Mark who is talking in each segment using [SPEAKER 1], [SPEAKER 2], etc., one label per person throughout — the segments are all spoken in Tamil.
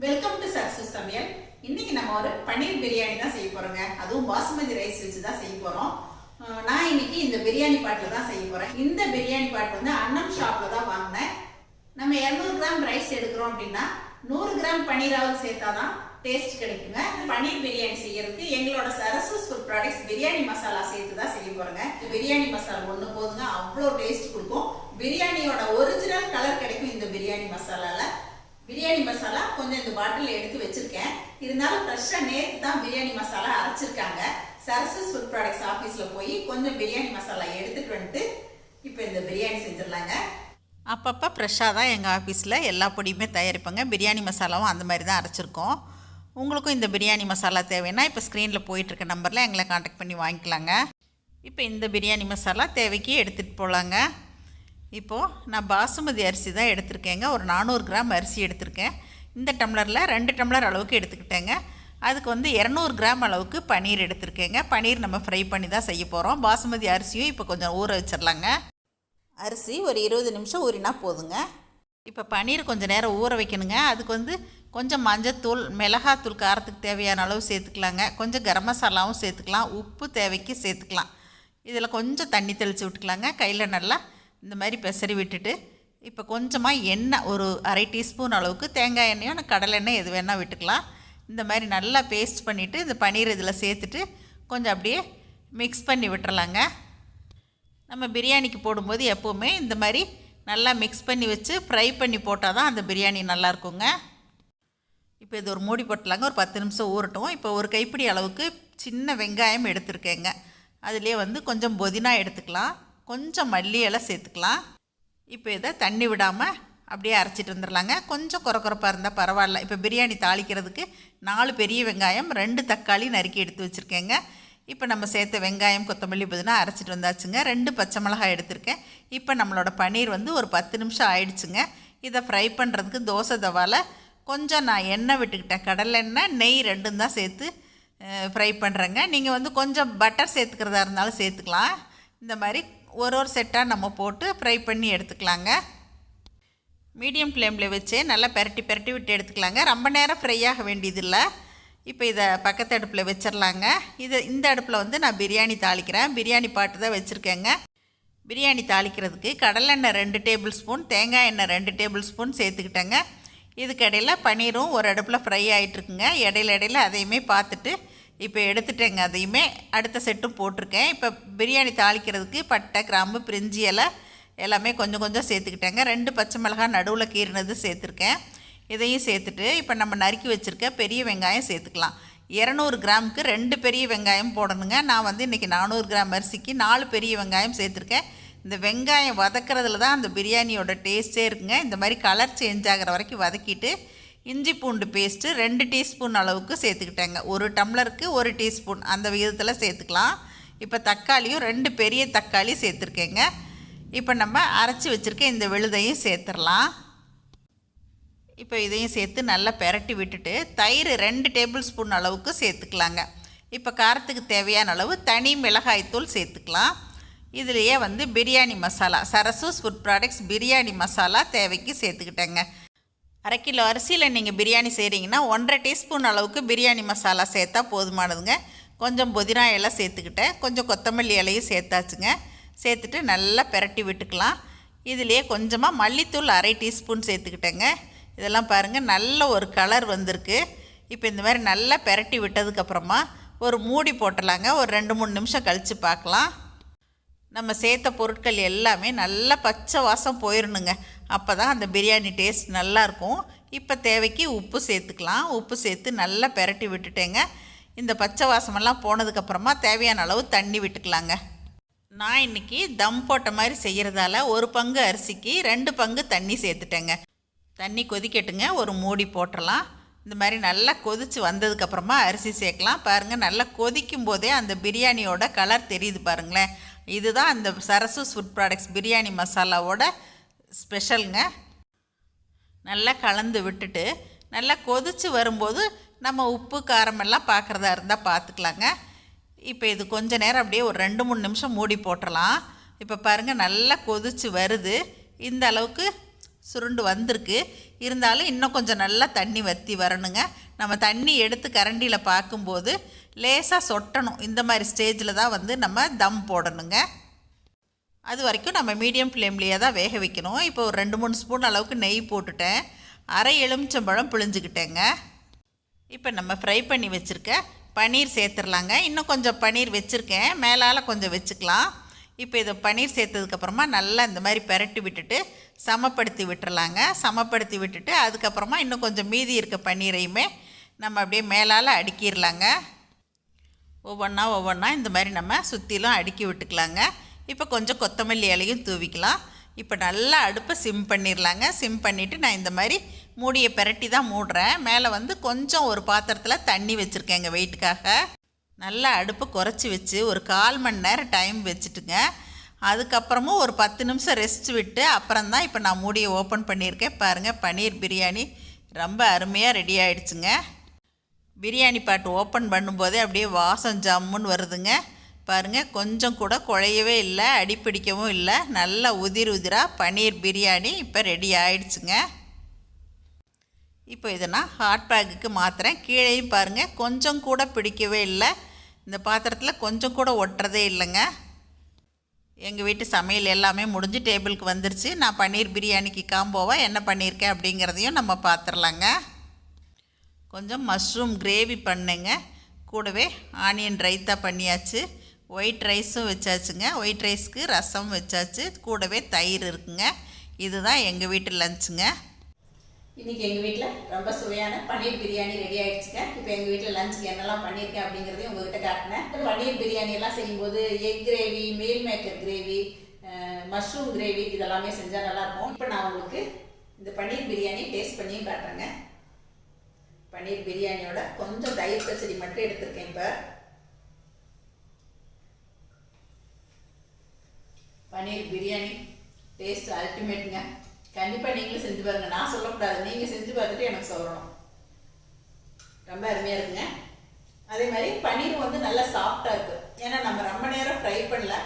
[SPEAKER 1] வெல்கம் டு சக்சஸ் சமையல் இன்னைக்கு நம்ம ஒரு பன்னீர் பிரியாணி தான் செய்ய போறோங்க. அதுவும் பாசுமதி ரைஸ் வச்சு தான் செய்ய போறோம். நான் இன்னைக்கு இந்த பிரியாணி பாட்டில் தான் செய்ய போறேன். இந்த பிரியாணி பாட் வந்து அன்னம் ஷாப்ல தான் வாங்கினேன். நம்ம 200 கிராம் ரைஸ் எடுக்கிறோம் அப்படின்னா நூறு கிராம் பன்னீராவது சேர்த்தாதான் டேஸ்ட் கிடைக்குங்க. பன்னீர் பிரியாணி செய்யறதுக்கு எங்களோட சரசு ஃபுட் ப்ராடக்ட்ஸ் பிரியாணி மசாலா சேர்த்து தான் செய்ய போறேங்க. பிரியாணி மசாலா ஒன்று போதுங்க. அவ்வளோ டேஸ்ட் கொடுக்கும். பிரியாணியோட ஒரிஜினல் கலர் கிடைக்கும் இந்த பிரியாணி மசாலால. பிரியாணி மசாலா கொஞ்சம் இந்த பாட்டில் எடுத்து வச்சிருக்கேன். இருந்தாலும் ஃப்ரெஷ்ஷாக நேற்று தான் பிரியாணி மசாலா அரைச்சிருக்காங்க. சரசஸ் ஃபுட் ப்ராடக்ட்ஸ் ஆஃபீஸில் போய் கொஞ்சம் பிரியாணி மசாலா எடுத்துட்டு வந்துட்டு இப்போ இந்த பிரியாணி செஞ்சிடலாங்க. அப்பப்போ ஃப்ரெஷ்ஷாக தான் எங்கள் ஆஃபீஸில் எல்லா பொடியுமே தயாரிப்பாங்க. பிரியாணி மசாலாவும் அந்த மாதிரி தான் அரைச்சிருக்கோம். உங்களுக்கும் இந்த பிரியாணி மசாலா தேவைன்னா இப்போ ஸ்க்ரீனில் போயிட்டுருக்க நம்பரில் எங்களை காண்டாக்ட் பண்ணி வாங்கிக்கலாங்க. இப்போ இந்த பிரியாணி மசாலா தேவைக்கு எடுத்துகிட்டு போகலாங்க இப்போது நான் பாசுமதி அரிசி தான் எடுத்திருக்கேங்க. ஒரு நானூறு கிராம் அரிசி எடுத்திருக்கேன். இந்த டம்ளரில் ரெண்டு டம்ளர் அளவுக்கு எடுத்துக்கிட்டேங்க. அதுக்கு வந்து இரநூறு கிராம் அளவுக்கு பன்னீர் எடுத்திருக்கேங்க. பன்னீர் நம்ம ஃப்ரை பண்ணி தான் செய்ய போகிறோம் பாசுமதி அரிசியும் இப்போ கொஞ்சம் ஊற வச்சிடலாங்க. அரிசி ஒரு இருபது நிமிஷம் ஊறினா போதுங்க. இப்போ பன்னீர் கொஞ்சம் நேரம் ஊற வைக்கணுங்க. அதுக்கு வந்து கொஞ்சம் மஞ்சத்தூள் மிளகாத்தூள் காரத்துக்கு தேவையான அளவு சேர்த்துக்கலாங்க. கொஞ்சம் கரம் மசாலாவும் சேர்த்துக்கலாம். உப்பு தேவைக்கு சேர்த்துக்கலாம். இதில் கொஞ்சம் தண்ணி தெளித்து விட்டுக்கலாங்க. கையில் நல்லா இந்த மாதிரி பெசரி விட்டுட்டு இப்போ கொஞ்சமாக எண்ணெய் ஒரு அரை டீஸ்பூன் அளவுக்கு தேங்காய் எண்ணெயோ நான் கடலை எண்ணெய் எது வேணால் விட்டுக்கலாம். இந்த மாதிரி நல்லா பேஸ்ட் பண்ணிவிட்டு இந்த பன்னீர் இதில் சேர்த்துட்டு கொஞ்சம் அப்படியே மிக்ஸ் பண்ணி விட்டுறலாங்க. நம்ம பிரியாணிக்கு போடும்போது எப்போவுமே இந்த மாதிரி நல்லா மிக்ஸ் பண்ணி வச்சு ஃப்ரை பண்ணி போட்டால் தான் அந்த பிரியாணி நல்லாயிருக்குங்க இப்போ இது ஒரு மூடி போட்டலாங்க ஒரு பத்து நிமிஷம் ஊறட்டும். இப்போ ஒரு கைப்பிடி அளவுக்கு சின்ன வெங்காயம் எடுத்துருக்கேங்க. அதுலேயே வந்து கொஞ்சம் புதினா எடுத்துக்கலாம். கொஞ்சம் மல்லி எல்லாம் சேர்த்துக்கலாம். இப்போ இதை தண்ணி விடாமல் அப்படியே அரைச்சிட்டு வந்துடலாங்க கொஞ்சம் குறக்குறப்பாக இருந்தால் பரவாயில்ல. இப்போ பிரியாணி தாளிக்கிறதுக்கு நாலு பெரிய வெங்காயம் ரெண்டு தக்காளி நறுக்கி எடுத்து வச்சுருக்கேங்க. இப்போ நம்ம சேர்த்த வெங்காயம் கொத்தமல்லி புதினா அரைச்சிட்டு வந்தாச்சுங்க. ரெண்டு பச்சை மிளகாய் எடுத்திருக்கேன். இப்போ நம்மளோட பன்னீர் வந்து ஒரு பத்து நிமிஷம் ஆயிடுச்சுங்க. இதை ஃப்ரை பண்ணுறதுக்கு தோசை தவால கொஞ்சம் நான் எண்ணெய் விட்டுக்கிட்டேன். கடலெண்ணெய் நெய் ரெண்டும் தான் சேர்த்து ஃப்ரை பண்ணுறேங்க நீங்கள் வந்து கொஞ்சம் பட்டர் சேர்த்துக்கிறதா இருந்தாலும் சேர்த்துக்கலாம். இந்த மாதிரி ஒரு ஒரு செட்டாக நம்ம போட்டு ஃப்ரை பண்ணி எடுத்துக்கலாங்க. மீடியம் ஃப்ளேமில் வச்சு நல்லா பெரட்டி பெரட்டி விட்டு எடுத்துக்கலாங்க. ரொம்ப நேரம் ஃப்ரை ஆக வேண்டியதில்லை. இப்போ இதை பக்கத்து அடுப்பில் வச்சிடலாங்க. இது இந்த அடுப்பில் வந்து நான் பிரியாணி தாளிக்கிறேன். பிரியாணி பாட்டு தான் வச்சுருக்கேங்க. பிரியாணி தாளிக்கிறதுக்கு கடலெண்ணெய் ரெண்டு டேபிள் ஸ்பூன் தேங்காய் எண்ணெய் ரெண்டு டேபிள் ஸ்பூன் சேர்த்துக்கிட்டேங்க. இதுக்கு பன்னீரும் ஒரு அடுப்பில் ஃப்ரை ஆகிட்டுருக்குங்க இடையில இடையில அதையுமே பார்த்துட்டு இப்போ எடுத்துட்டேங்க அதையுமே. அடுத்த செட்டும் போட்டிருக்கேன். இப்போ பிரியாணி தாளிக்கிறதுக்கு பட்டை கிராம்பு பிரிஞ்சி இலை எல்லாமே கொஞ்சம் கொஞ்சம் சேர்த்துக்கிட்டேங்க. ரெண்டு பச்சை மிளகாய் நடுவில் கீறினது சேர்த்துருக்கேன். இதையும் சேர்த்துட்டு இப்போ நம்ம நறுக்கி வச்சுருக்க பெரிய வெங்காயம் சேர்த்துக்கலாம். இரநூறு கிராமுக்கு ரெண்டு பெரிய வெங்காயம் போடணுங்க. நான் வந்து இன்றைக்கி நானூறு கிராம் அரிசிக்கு நாலு பெரிய வெங்காயம் சேர்த்துருக்கேன். இந்த வெங்காயம் வதக்கிறதுல தான் அந்த பிரியாணியோட டேஸ்ட்டே இருக்குங்க. இந்த மாதிரி கலர் சேஞ்ச் ஆகிற வரைக்கும் வதக்கிட்டு இஞ்சி பூண்டு பேஸ்ட்டு ரெண்டு டீஸ்பூன் அளவுக்கு சேர்த்துக்கிட்டேங்க. ஒரு டம்ளருக்கு ஒரு டீஸ்பூன். அந்த விகிதத்தில் சேர்த்துக்கலாம். இப்போ தக்காளியும் ரெண்டு பெரிய தக்காளி சேர்த்துருக்கேங்க. இப்போ நம்ம அரைச்சி வச்சுருக்க இந்த விழுதையும் சேர்த்துடலாம் இப்போ இதையும் சேர்த்து நல்லா பெரட்டி விட்டுட்டு தயிர் ரெண்டு டேபிள் ஸ்பூன் அளவுக்கு சேர்த்துக்கலாங்க. இப்போ காரத்துக்கு தேவையான அளவு தனி மிளகாய்த்தூள் சேர்த்துக்கலாம். இதுலேயே வந்து பிரியாணி மசாலா சரசூஸ் ஃபுட் ப்ராடக்ட்ஸ் பிரியாணி மசாலா தேவைக்கு சேர்த்துக்கிட்டேங்க. அரை கிலோ அரிசியில் நீங்கள் பிரியாணி செய்கிறீங்கன்னா ஒன்றரை டீஸ்பூன் அளவுக்கு பிரியாணி மசாலா சேர்த்தா போதுமானதுங்க. கொஞ்சம் புதினா இலை சேர்த்துக்கிட்டேன். கொஞ்சம் கொத்தமல்லி இலையும் சேர்த்தாச்சுங்க. சேர்த்துட்டு நல்லா பெரட்டி விட்டுக்கலாம். இதுலேயே கொஞ்சமாக மல்லித்தூள் அரை டீஸ்பூன் சேர்த்துக்கிட்டேங்க. இதெல்லாம் பாருங்கள் நல்ல ஒரு கலர் வந்திருக்கு. இப்போ இந்த மாதிரி நல்லா பெரட்டி விட்டதுக்கப்புறமா ஒரு மூடி போட்டலாங்க. ஒரு ரெண்டு மூணு நிமிஷம் கழித்து பார்க்கலாம். நம்ம சேர்த்த பொருட்கள் எல்லாமே நல்லா பச்சை வாசம் போயிடணுங்க அப்போ தான் அந்த பிரியாணி டேஸ்ட் நல்லாயிருக்கும். இப்போ தேவைக்கு உப்பு சேர்த்துக்கலாம். உப்பு சேர்த்து நல்லா பெரட்டி விட்டுட்டேங்க. இந்த பச்சை வாசமெல்லாம் போனதுக்கப்புறமா தேவையான அளவு தண்ணி விட்டுக்கலாங்க. நான் இன்றைக்கி தம் போட்ட மாதிரி செய்கிறதால ஒரு பங்கு அரிசிக்கு ரெண்டு பங்கு தண்ணி சேர்த்துட்டேங்க. தண்ணி கொதிக்கட்டுங்க. ஒரு மூடி போட்டுடலாம் இந்த மாதிரி நல்லா கொதித்து வந்ததுக்கப்புறமா அரிசி சேர்க்கலாம். பாருங்கள் நல்லா கொதிக்கும் போதே அந்த பிரியாணியோட கலர் தெரியுது பாருங்களேன். இதுதான் அந்த சரசு ஃபுட் ப்ராடக்ட்ஸ் பிரியாணி மசாலாவோட ஸ்பெஷலுங்க. நல்லா கலந்து விட்டுட்டு நல்லா கொதித்து வரும்போது நம்ம உப்பு காரமெல்லாம் பார்க்குறதா இருந்தால் பார்த்துக்கலாங்க இப்போ இது கொஞ்ச நேரம் அப்படியே ஒரு ரெண்டு மூணு நிமிஷம் மூடி போட்டுடலாம் இப்போ பாருங்கள் நல்லா கொதிச்சு வருது. இந்த அளவுக்கு சுருண்டு வந்திருக்கு. இருந்தாலும் இன்னும் கொஞ்சம் நல்லா தண்ணி வற்றி வரணுங்க. நம்ம தண்ணி எடுத்து கரண்டியில் பார்க்கும்போது லேசாக சொட்டணும். இந்த மாதிரி ஸ்டேஜில் தான் வந்து நம்ம தம் போடணுங்க. அது வரைக்கும் நம்ம மீடியம் ஃப்ளேம்லேயே தான் வேக வைக்கணும். இப்போ ஒரு ரெண்டு மூணு ஸ்பூன் அளவுக்கு நெய் போட்டுட்டேன். அரை எலுமிச்சம்பழம் பிழிஞ்சுக்கிட்டேங்க. இப்போ நம்ம ஃப்ரை பண்ணி வச்சுருக்க பன்னீர் சேர்த்துடலாங்க. இன்னும் கொஞ்சம் பன்னீர் வச்சுருக்கேன். மேலால் கொஞ்சம் வச்சுக்கலாம். இப்போ இதை பன்னீர் சேர்த்ததுக்கப்புறமா நல்லா இந்த மாதிரி பெரட்டி விட்டுட்டு சமப்படுத்தி விட்டுறலாங்க. சமப்படுத்தி விட்டுட்டு அதுக்கப்புறமா இன்னும் கொஞ்சம் மீதி இருக்க பன்னீரையுமே நம்ம அப்படியே மேலால் அடுக்கிடலாங்க. ஒவ்வொன்றா ஒவ்வொன்றா இந்த மாதிரி நம்ம சுற்றிலும் அடுக்கி விட்டுக்கலாங்க. இப்போ கொஞ்சம் கொத்தமல்லி இலையும் தூவிக்கலாம். இப்போ நல்லா அடுப்பை சிம் பண்ணிடலாங்க சிம் பண்ணிவிட்டு நான் இந்த மாதிரி மூடியை பெரட்டி தான் மூடுறேன். மேலே வந்து கொஞ்சம் ஒரு பாத்திரத்தில் தண்ணி வச்சுருக்கேங்க வெயிட்டுக்காக. நல்லா அடுப்பை குறைச்சி வச்சு ஒரு கால் மணி நேரம் டைம் வச்சுட்டுங்க. அதுக்கப்புறமும் ஒரு பத்து நிமிஷம் ரெஸ்ட் விட்டு அப்புறம் தான் இப்போ நான் மூடியை ஓப்பன் பண்ணியிருக்கேன். பாருங்கள் பன்னீர் பிரியாணி ரொம்ப அருமையாக ரெடி ஆகிடுச்சுங்க பிரியாணி பாட்டு ஓப்பன் பண்ணும்போதே அப்படியே வாசம் ஜம்முன்னு வருதுங்க. பாருங்கள் கொஞ்சம் கூட குழையவே இல்லை அடிப்பிடிக்கவும் இல்லை. நல்லா உதிர் உதிராக பன்னீர் பிரியாணி இப்போ ரெடி ஆயிடுச்சுங்க. இப்போ இதை நான் ஹாட் பேக்குக்கு மாற்றுறேன் கீழேயும் பாருங்கள் கொஞ்சம் கூட பிடிக்கவே இல்லை. இந்த பாத்திரத்தில் கொஞ்சம் கூட ஒட்டுறதே இல்லைங்க. எங்கள் வீட்டு சமையல் எல்லாமே முடிஞ்சு டேபிளுக்கு வந்துருச்சு. நான் பன்னீர் பிரியாணிக்கு காம்போவா என்ன பண்ணியிருக்கேன் அப்படிங்கிறதையும் நம்ம பார்த்துடலாங்க கொஞ்சம் மஷ்ரூம் கிரேவி பண்ணுங்க. கூடவே ஆனியன் ரைத்தா பண்ணியாச்சு. ஒயிட் ரைஸும் வச்சாச்சுங்க. ஒயிட் ரைஸ்க்கு ரசம் வச்சாச்சு. கூடவே தயிர் இருக்குங்க. இதுதான் எங்கள் வீட்டு லஞ்சுங்க இன்றைக்கி எங்கள் வீட்டில் ரொம்ப சுவையான பன்னீர் பிரியாணி ரெடி ஆகிடுச்சுங்க இப்போ எங்கள் வீட்டில் லஞ்சுக்கு என்னெல்லாம் பண்ணியிருக்கேன் அப்படிங்கிறதையும் உங்கள்கிட்ட காட்டினேன். பன்னீர் பிரியாணி எல்லாம் செய்யும்போது egg gravy meal maker gravy mushroom gravy இதெல்லாமே செஞ்சால் நல்லாயிருக்கும் இப்போ நான் உங்களுக்கு இந்த பன்னீர் பிரியாணி டேஸ்ட் பண்ணியும் காட்டுறேங்க. பன்னீர் பிரியாணியோட கொஞ்சம் தயிர் பச்சடி மட்டும் எடுத்திருக்கேன் இப்போ. பன்னீர் பிரியாணி டேஸ்ட் அல்டிமேட்டுங்க கண்டிப்பாக நீங்களும் செஞ்சு பாருங்க. நான் சொல்லக்கூடாது. நீங்கள் செஞ்சு பார்த்துட்டு எனக்கு சொல்லணும். ரொம்ப அருமையாக இருக்குங்க. அதே மாதிரி பன்னீர் வந்து நல்லா சாஃப்டாக இருக்குது ஏன்னா நம்ம ரொம்ப நேரம் ஃப்ரை பண்ணல.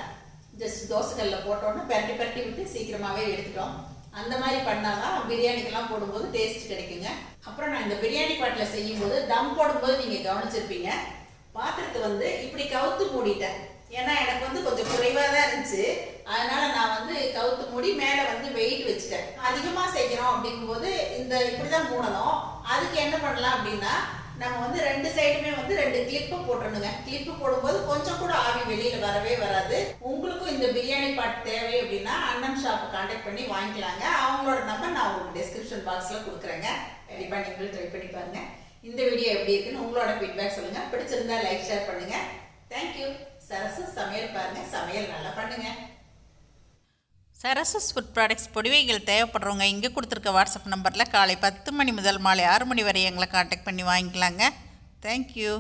[SPEAKER 1] ஜஸ்ட் தோசைக்கல்லில் போட்டோன்னா பரட்டி பரட்டி விட்டு சீக்கிரமாகவே எடுத்துட்டோம். அந்த மாதிரி பண்ணாதான் பிரியாணிக்கெல்லாம் போடும்போது டேஸ்ட் கிடைக்குங்க. அப்புறம் நான் இந்த பிரியாணி பாட்டில் செய்யும்போது தம் போடும்போது நீங்கள் கவனிச்சிருப்பீங்க. பாத்திரத்தை வந்து இப்படி கவுத்து மூடிட்டேன். ஏன்னா எனக்கு வந்து கொஞ்சம் குறைவாக தான் இருந்துச்சு. அதனால நான் வந்து கவுத்து மூடி மேலே வந்து வெயிட் வச்சுட்டேன். அதிகமாக செய்கிறோம் அப்படிங்கும்போது இந்த இப்படி தான் மூடணும். அதுக்கு என்ன பண்ணலாம் அப்படின்னா நம்ம வந்து ரெண்டு சைடுமே வந்து ரெண்டு கிளிப்பு போட்டுருணுங்க கிளிப்பு போடும்போது கொஞ்சம் கூட ஆவி வெளியில் வரவே வராது. உங்களுக்கும் இந்த பிரியாணி பாட் தேவை அப்படின்னா அண்ணன் ஷாப்பை காண்டாக்ட் பண்ணி வாங்கிக்கலாங்க. அவங்களோட நம்பர் நான் உங்களுக்கு டிஸ்கிரிப்ஷன் பாக்ஸில் கொடுக்குறேங்க. கண்டிப்பாக நீங்களும் ட்ரை பண்ணி பாருங்கள் இந்த வீடியோ எப்படி இருக்குன்னு உங்களோட ஃபீட்பேக் சொல்லுங்கள் பிடிச்சிருந்தா லைக் ஷேர் பண்ணுங்கள் தேங்க்யூ சரசு சமையல் பாருங்க சமையல் நல்லா பண்ணுங்க. சரசஸ் ஃபுட் ப்ராடக்ட்ஸ் பொடிவைகள் தேவைப்படுறவங்க இங்கே கொடுத்துருக்க வாட்ஸ்அப் நம்பரில் காலை பத்து மணி முதல் மாலை ஆறு மணி வரை எங்களை காண்டாக்ட் பண்ணி வாங்கிக்கலாங்க. தேங்க்யூ